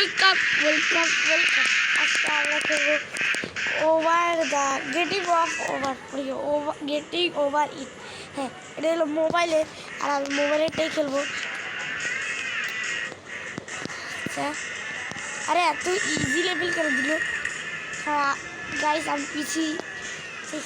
Welcome welcome welcome আজকে আমরা খেলব over the getting off over over getting over it হ্যাঁ এটা হলো মোবাইলে আর আমি মোবাইলেরটাই খেলব। আচ্ছা। আরে, এত ইজি লেভেল করে দিল? হ্যাঁ গাইস আমি পিসি।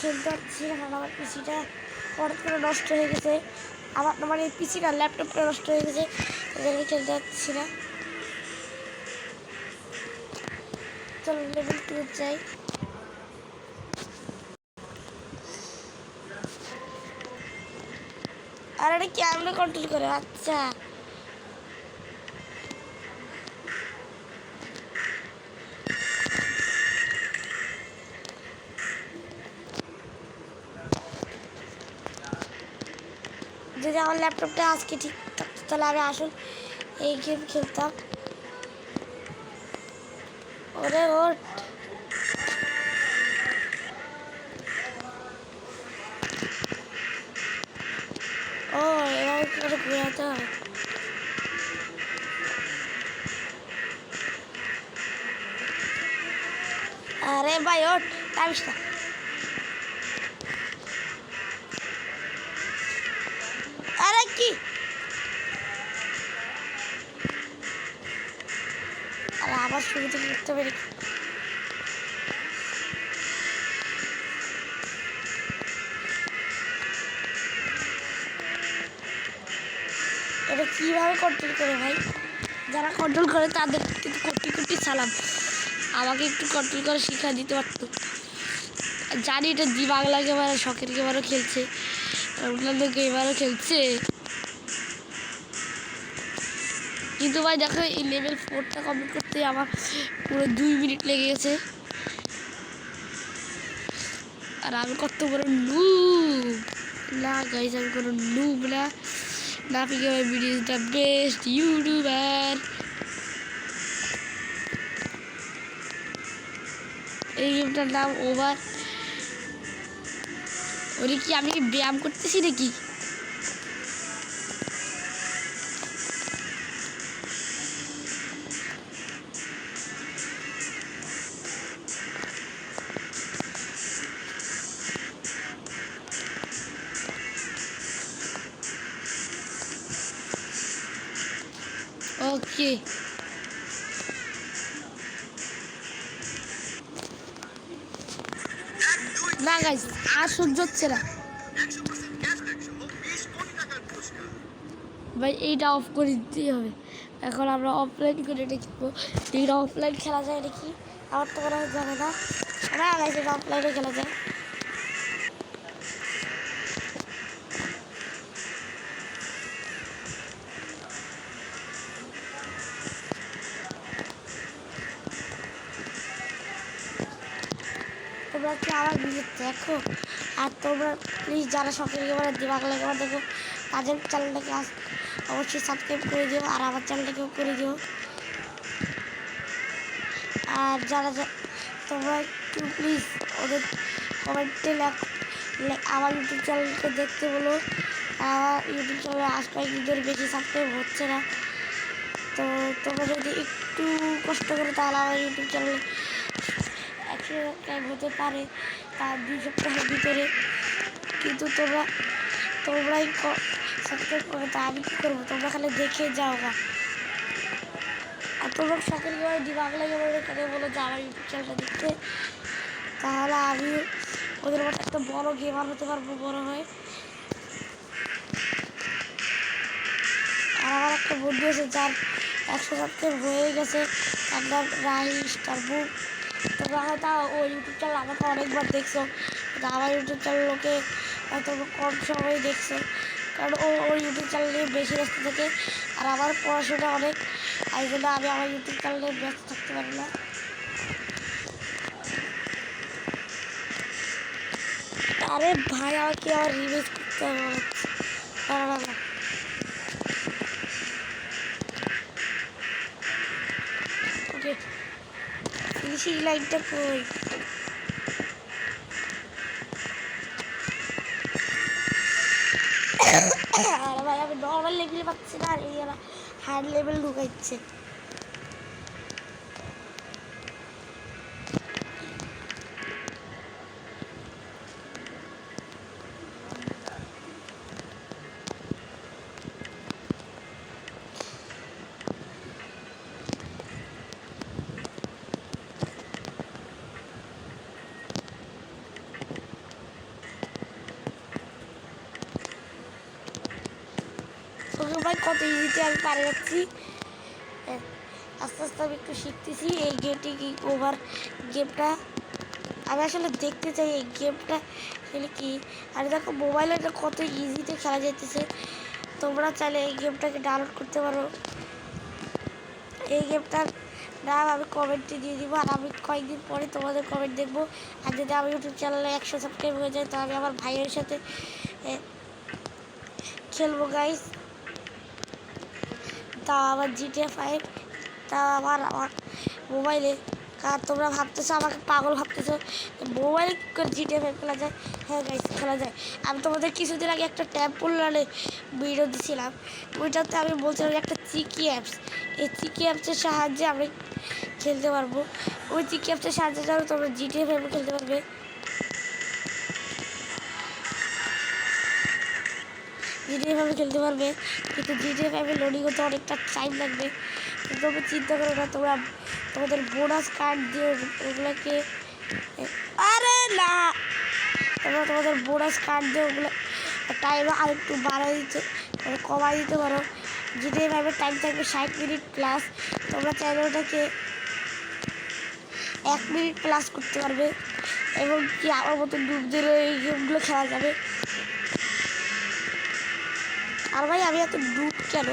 খেলতে পারছি না আমার পিসিটা হঠাৎ করে নষ্ট হয়ে গেছে। আমার মানে পিসিটা ল্যাপটপটা নষ্ট হয়ে গেছে। খেলতে পারছি না। চলো লেভেল টু চাই আর এটা ক্যামেরা কন্ট্রোল করে আচ্ছা। যদি আমার ল্যাপটপটা আজকে ঠিক থাকতো, তাহলে আমি আসল এই গেম খেলতাম। ওরে ওর ও এবার করে ঘুরাতে হবে আরে ভাই ওট থেকে করতে পারি। এটা কীভাবে কন্ট্রোল করে ভাই? যারা কন্ট্রোল করে তাদের কিন্তু কোটি কোটি সালাম। আমাকে একটু কন্ট্রোল করে শিক্ষা দিতে পারতো। জানি এটা জি বাংলা গেমারও শখের গেমারও খেলছে। অন্যান্য গেমারও খেলছে। কিন্তু ভাই, দেখো, এই লেভেল ফোরটা কমপ্লিট করতে আমার পুরো দুই মিনিট লেগে গেছে। আর আমি কত বড় নুব না গাইজ আমি কোনো নুব না। নাফিকে ভাই ভিডিও দ্য বেস্ট ইউটিউবার এই গেমটার নাম ওভার ওরে কি, আমি কি ব্যায়াম করতেছি নাকি? না গাইস আর সহ্য হচ্ছে না। ভাই, এইটা অফ করে দিতেই হবে। এখন আমরা অফলাইন করে এটা খেলব এইটা অফলাইন খেলা যায় নাকি? আমার তো মনে হয় জানে না। না গাইস এটা অফলাইনে খেলা যায়। তোমরা কি আমার ভিডিও দেখো। আর তোমরা প্লিজ যারা শখের গেমারে দিমাগ লাগে দেখো, তাদের চ্যানেলটাকে অবশ্যই সাবস্ক্রাইব করে দিও, আর আমার চ্যানেলটাকেও করে দিও। আর যারা তোমরা একটু প্লিজ ওদের কমেন্টে আমার ইউটিউব চ্যানেলকে দেখতে বলো। আমার ইউটিউব চ্যানেলে আশপাশ ঈদের বেশি সাবস্ক্রাইব হচ্ছে না। তো তোমরা যদি একটু কষ্ট করে, তাহলে আমার ইউটিউব চ্যানেলে সাবস্ক্রাইব হতে পারে, তার দুই সপ্তাহের ভিতরে। কিন্তু তোমরা, তোমরাই সাবস্ক্রাইব করে তা আমি কী করব? তোমরা খালি দেখে যাও গা। আর তোমরা শখের গেমার দি বাংলা গেমার এখানে বলো, যে আমার ইউটিউব চ্যানেলটা দেখতে? তাহলে আমি ওদের মতো একটা বড় গেমার হতে পারব, বড় হয়ে। আর আমার একটা বন্ধু আছে, যার একশো সাবস্ক্রাইব হয়ে গেছে, তার নাম রাহিস তার বুক তোমরা হয়তো ও ইউটিউব চ্যানেল আমাকে অনেকবার দেখছ আমার ইউটিউব চ্যানেল লোকে হয়তো কম সময় দেখছ কারণ ও ওর ইউটিউব চ্যানেলে বেশি ব্যস্ত থাকে আর আমার পড়াশোনা অনেক এই জন্য আমি আমার ইউটিউব চ্যানেলে ব্যস্ত থাকতে পারি না আরে ভাই আমাকে আবার রিলিজ করতে হবে না ফিনিশিং লাইনটা কই আর ভাই আমি নর্মাল লেভেলে পাচ্ছি কত ইজিতে আমি পারে যাচ্ছি হ্যাঁ, আস্তে আস্তে আমি একটু শিখতেছি এই গেমটি কি ওভার গেমটা আমি আসলে দেখতে চাই এই গেমটা আসলে কি। আর দেখো মোবাইলে কত ইজিতে খেলা যেতেছে তোমরা চাইলে এই গেমটাকে ডাউনলোড করতে পারো। এই গেমটার নাম আমি কমেন্টে দিয়ে দিব। আর আমি কয়েকদিন পরে তোমাদের কমেন্ট দেখব। আর যদি আমি ইউটিউব চ্যানেলে একশো সাবস্ক্রাইব হয়ে যায় তো আমি আমার ভাইয়ের সাথে খেলব গাইস তা আবার জিটিএ ফাইভ তা আবার আমার মোবাইলে আর তোমরা ভাবতেছো, আমাকে পাগল ভাবতেছো মোবাইলে কী করে জিটিএ ফাইভ খেলা যায়? হ্যাঁ গাইস খেলা যায়। আমি তোমাদের কিছুদিন আগে একটা ট্যাব পড়লে ভিডিও দিছিলাম। ওইটাতে আমি বলছিলাম একটা চিকি অ্যাপস এই চিকি অ্যাপসের সাহায্যে আমি খেলতে পারব। ওই চিকি অ্যাপসের সাহায্যে তোমরা জিটিএ ফাইভ খেলতে পারবে। জিটিএ ফাইভে খেলতে পারবে, কিন্তু জিটিএ ফাইভে লোডিং হতে অনেকটা টাইম লাগবে। তোমরা চিন্তা করো না, তোমরা তোমাদের বোনাস কার্ড দিয়ে ওগুলোকে, আরে না! তোমরা তোমাদের বোনাস কার্ড দিয়ে ওগুলো টাইম আরেকটু বাড়াই দিতে মানে কমাই দিতে পারো। জিটিএ ফাইভের টাইম থাকবে ষাট মিনিট প্লাস তোমরা চাইলে ওটাকে এক মিনিট প্লাস করতে পারবে। এবং কি আমার মতো ডুব দিলে এই গেমগুলো খেলা যাবে। আর ভাই, আমি এত ডুব কেন?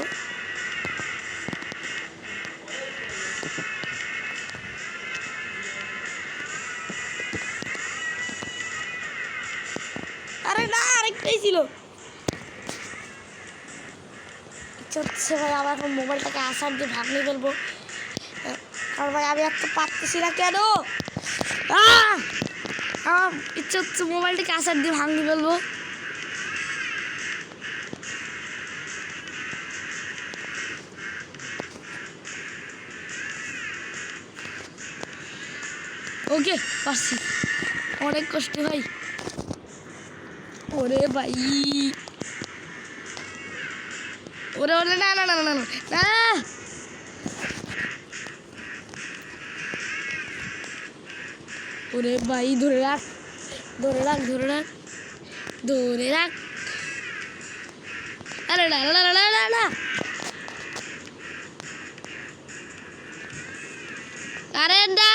আরে না, আরেকটাই ছিল। হচ্ছে ভাই, আমার মোবাইলটাকে আসার দিয়ে ভাগলে ফেলব। কারণ ভাই, আমি একটা পারতেছি না কেন! আমার ইচ্ছা হচ্ছে মোবাইলটাকে আসার দিয়ে ভাঙলে ফেলব। পারছি অনেক কষ্ট ভাই ওরে ভাই ওরে ওরে না না না না না না না ওরে ভাই ধরে রাখ ধরে রাখ ধরে রাখ ধরে রাখ আরে না না না না না না আরে না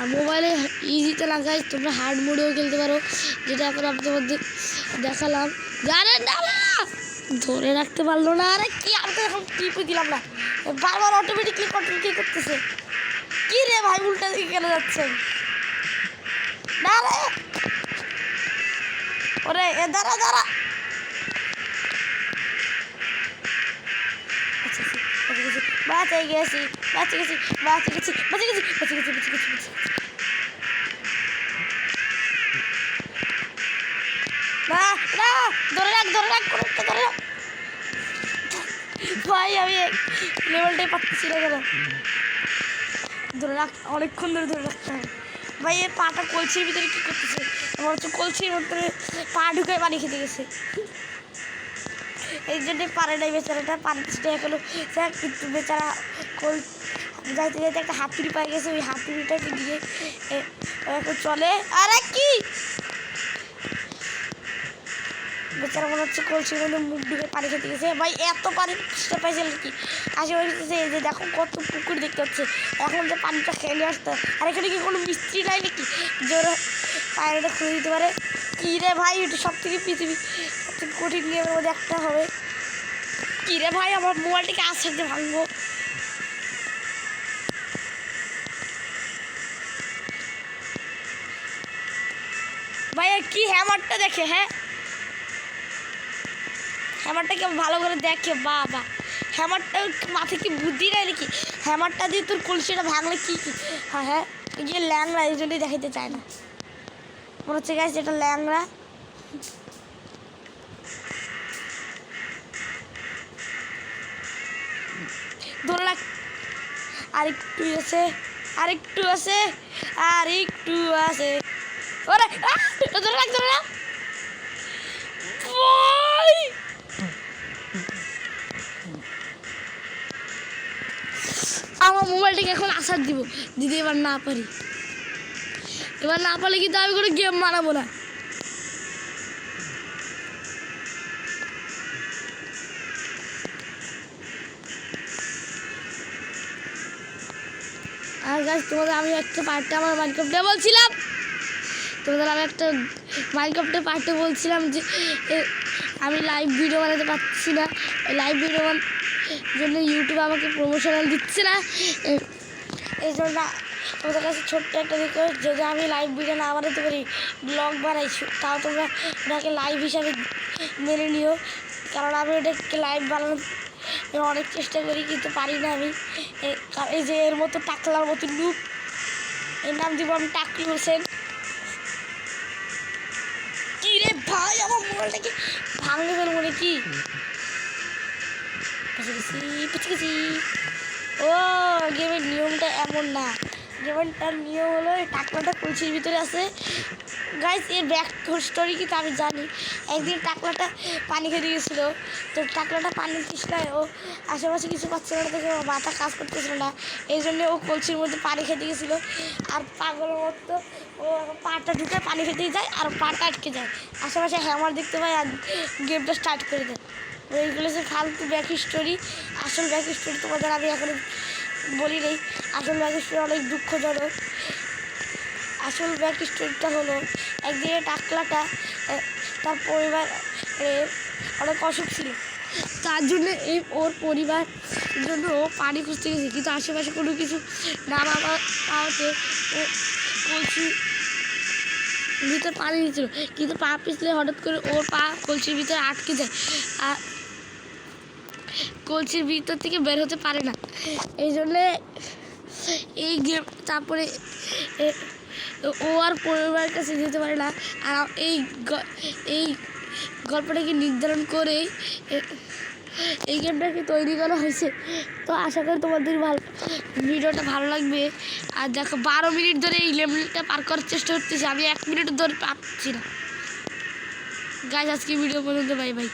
আর মোবাইলে ইজিতে লাগাই, তোমরা হার্ড মোডেও খেলতে পারো, যেটা এখন তোমাদের দেখালাম! ধরে রাখতে পারল না, আরে কি আমি তো এখন টিপে দিলাম না? বারবার অটোমেটিক অটোমেটিকলি কন্ট্রোল কি করতেছে? কি রে ভাই, উল্টা দিকে কেন যাচ্ছে? না ওরে, এ দাঁড়া দাঁড়া! বাঁচে গেছি বাঁচে গেছি বাঁচে গেছি বাঁচে গেছি বাঁচে গেছি বাঁচে গেছি বাঁচে গেছি। ভাই, আমি ধরে অনেকক্ষণ ধরে ধরে রাখতে হবে ভাই পাটা কলসির ভিতরে কি করতেছে? আমার হচ্ছে কলসির মধ্যে পা ঢুকে পানি খেতে গেছে। এই জন্যে পারে নাই বেচারাটা, পানি ছিটে গেলো। স্যার কিন্তু বেচারা কল যাইতে যাইতে একটা হাতুড়ি পাই গেছে, ওই হাতুড়িটাকে দিয়ে এখন চলে। আর কি? বেচারা মনে হচ্ছে কলসি বলে মুখ ডুবে পানি খেতে গেছে। ভাই, এত পানি চেষ্টা পাইছিল কি আশেপাশে এই যে দেখো কত পুকুর দেখতে হচ্ছে। এখন যে পানিটা খেলে আসতে আর এখানে কি কোনো মিস্ত্রি নাই নাকি? যে ওরা পায়রাটা খুলে দিতে পারে। কী রে ভাই, এটা সব থেকে পৃথিবী। সবথেকে কঠিন গেমের মধ্যে একটা হবে। কী রে ভাই, আমার মোবাইলটাকে দিয়ে ভাঙবো। ভাই কি হ্যামারটা দেখে হ্যাঁ? হ্যামারটাকে ভালো করে দেখে, বাবা। হ্যামারটা মাথায় কি বুদ্ধি নাই নাকি? হ্যামারটা দিয়ে তোর কলসিটা ভাঙলে কি কি? হ্যাঁ হ্যাঁ এই যে ল্যাংড়া, এই জন্যই দেখাইতে চায় না। মনে হচ্ছে গাছ এটা ল্যাংড়া। ধরে রাখ। আরেকটু আছে আরেকটু আছে আরেকটু আছে। ওরে! ধরে রাখ ধরে রাখ। আমার মোবাইলটাকে এখন আসার দিব। যদি এবার না পারি। এবার না পারলে কিন্তু আমি কোনো গেম মারাবো না। আর গাছ তোমাদের আমি একটা পার্টে আমার মাইনক্রাফটে বলছিলাম। তোমাদের আমি একটা মাইনক্রাফটে পার্টে বলছিলাম যে আমি লাইভ ভিডিও বানাতে পারছি না। লাইভ ভিডিও বান জন্য ইউটিউবে আমাকে প্রমোশনাল দিচ্ছে না। এই জন্য তোমাদের কাছে ছোট্ট একটা রিকোয়েস্ট যদি আমি লাইভ ভিডিও না বানাতে পারি ব্লগ বানাইছি, তাও তোমরা ওটাকে লাইভ হিসাবে মেনে নিও। কারণ আমি ওটাকে লাইভ বানানোর অনেক চেষ্টা করি, কিন্তু পারি না আমি। এই যে এর মতো টাকলার মতো লুক এর নাম দিব আমি টাকলু হোসেন। কি রে ভাই, আমার মোবাইলটাকে ভাঙলে ফেলব নাকি পেছে গেছি গেছি ও গেমের নিয়মটা এমন না। গেমেরটার নিয়ম হলো টাকলাটা কলসির ভিতরে আছে। গাইস এর ব্যাক স্টোরি কিন্তু আমি জানি। একদিন টাকলাটা পানি খেতে গেছিল। তো টাকলাটা পানি তৃষ্ণায় ও আশেপাশে কিছু পাচ্ছিল না দেখে ওর মাথা কাজ করতেছিল না। এই জন্য ও কলসির মধ্যে পানি খেতে গেছিল। আর পাগলের মতো ও পাটা ঢুকে পানি খেতেই যায় আর পাটা আটকে যায়। আশেপাশে হ্যামার দেখতে পায় আর গেমটা স্টার্ট করে দেয়। এইগুলো যে ফালতু ব্যাক স্টোরি আসল ব্যাক স্টোরি তোমাদের আমি এখন বলি নেই। আসল ব্যাক স্টোরি অনেক দুঃখজনক। আসল ব্যাক স্টোরিটা হলো, একদিনে টাকলাটা তার পরিবার অনেক অসুখ ছিল। তার জন্য এই ওর পরিবার জন্য পানি খুঁজতে গেছে, কিন্তু আশেপাশে কোনো কিছু না পাওয়া, পাওয়াতে কলসি ভিতরে পানি দিচ্ছিল। কিন্তু পা পিছলে হঠাৎ করে ওর পা কলসির ভিতরে আটকে যায়। আর কলসির ভিতর থেকে বের হতে পারে না। এই জন্যে এই গেম তারপরে ও আর পরিবারের কাছে যেতে পারে না। আর এই এই গল্পটাকে নির্ধারণ করে এই গেমটাকে তৈরি করা হয়েছে। তো আশা করি তোমাদের ভালো, ভিডিওটা ভালো লাগবে। আর দেখো, বারো মিনিট ধরে এই লেভেলটা পার করার চেষ্টা করতেছি। আমি এক মিনিট ধরে পাচ্ছি না। গাছ আজকে ভিডিও পর্যন্ত বাই বাই